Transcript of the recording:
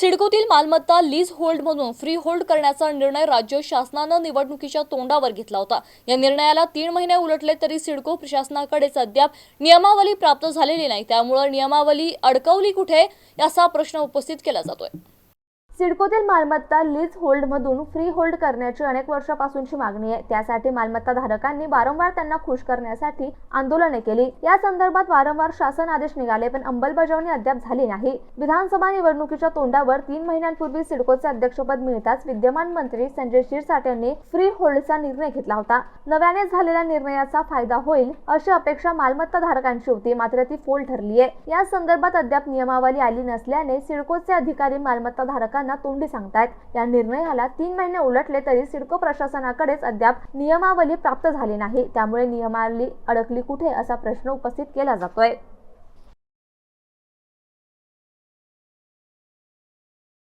सिडकोतील मालमत्ता lease होल्डमधून free hold करण्याचा निर्णय राज्य शासनानं निवडणुकीच्या तोंडावर घेतला होता. या निर्णयाला तीन महिने उलटले तरी सिडको प्रशासनाकडेच अद्याप नियमावली प्राप्त झालेली नाही. त्यामुळे नियमावली अडकवली कुठे? असा प्रश्न उपस्थित केला जातोय. सिडकोतील मालमत्ता लीज होल्डमधून फ्री होल्ड करण्याची अनेक वर्षापासूनची मागणी आहे. त्यासाठी मालमत्ता धारकांनी वारंवार त्यांना खुश करण्यासाठी आंदोलने केली. या संदर्भात वारंवार शासन आदेश निघाले पण अंमलबजावणी अद्याप झाली नाही. विधानसभा निवडणुकीच्या तोंडावर तीन महिन्यांपूर्वी सिडकोचे अध्यक्षपद मिळताच विद्यमान मंत्री संजय शिरसाट यांनी फ्री होल्डचा निर्णय घेतला होता. नव्याने झालेल्या निर्णयाचा फायदा होईल अशी अपेक्षा मालमत्ता धारकांची होती मात्र ती फोल ठरली आहे या संदर्भात अद्याप नियमावली आली नसल्याने सिडकोचे अधिकारी मालमत्ता धारकांना तोंडी सांगतायत. या निर्णयाला तीन महिने उलटले तरी सिडको प्रशासनाकडेच अद्याप नियमावली प्राप्त झाली नाही. त्यामुळे नियमावली अडकली कुठे असा प्रश्न उपस्थित केला जातोय.